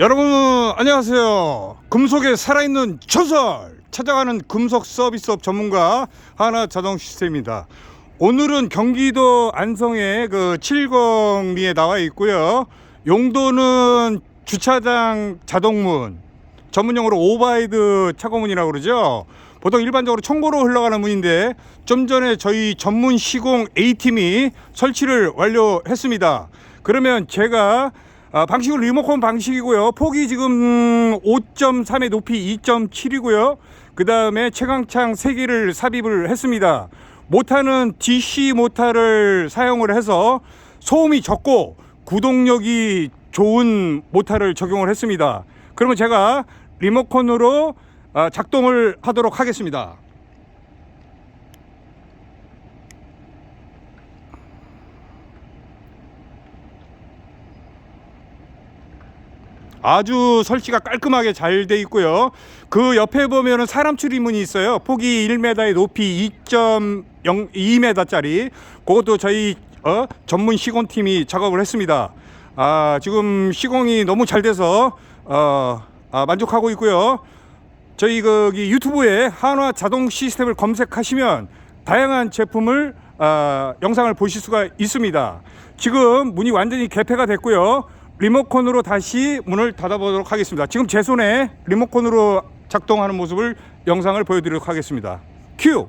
여러분 안녕하세요. 금속에 살아있는 전설 찾아가는 금속 서비스업 전문가 하나 자동 시스템입니다. 오늘은 경기도 안성의 그 칠곡리에 나와 있고요. 용도는 주차장 자동문 전문용어로 오바이드 차고문이라고 그러죠. 보통 일반적으로 청고로 흘러가는 문인데 좀 전에 저희 전문 시공 A팀이 설치를 완료했습니다. 그러면 제가 아, 방식은 리모컨 방식이고요. 폭이 지금 5.3의 높이 2.7이고요. 그 다음에 채광창 3개를 삽입을 했습니다. 모타는 DC 모타를 사용을 해서 소음이 적고 구동력이 좋은 모타를 적용을 했습니다. 그러면 제가 리모컨으로 아, 작동을 하도록 하겠습니다. 아주 설치가 깔끔하게 잘 돼 있고요. 그 옆에 보면은 사람 출입문이 있어요. 폭이 1m의 높이 2.02m짜리. 그것도 저희 어? 전문 시공팀이 작업을 했습니다. 아, 지금 시공이 너무 잘 돼서 어, 아, 만족하고 있고요. 저희 거기 유튜브에 한화 자동 시스템을 검색하시면 다양한 제품을 아, 영상을 보실 수가 있습니다. 지금 문이 완전히 개폐가 됐고요. 리모컨으로 다시 문을 닫아보도록 하겠습니다. 지금 제 손에 리모컨으로 작동하는 모습을 영상을 보여드리도록 하겠습니다. 큐!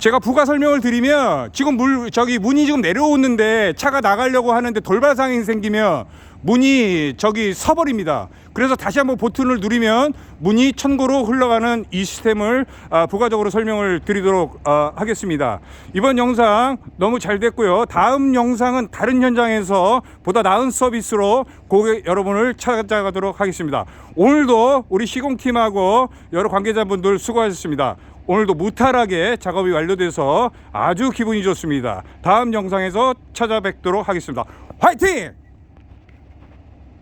제가 부가 설명을 드리면 지금 물 저기 문이 지금 내려오는데 차가 나가려고 하는데 돌발상이 생기면 문이 저기 서버립니다. 그래서 다시 한번 버튼을 누르면 문이 천고로 흘러가는 이 시스템을 아, 부가적으로 설명을 드리도록 아, 하겠습니다. 이번 영상 너무 잘 됐고요. 다음 영상은 다른 현장에서 보다 나은 서비스로 고객 여러분을 찾아가도록 하겠습니다. 오늘도 우리 시공팀하고 여러 관계자분들 수고하셨습니다. 오늘도 무탈하게 작업이 완료돼서 아주 기분이 좋습니다. 다음 영상에서 찾아뵙도록 하겠습니다. 화이팅!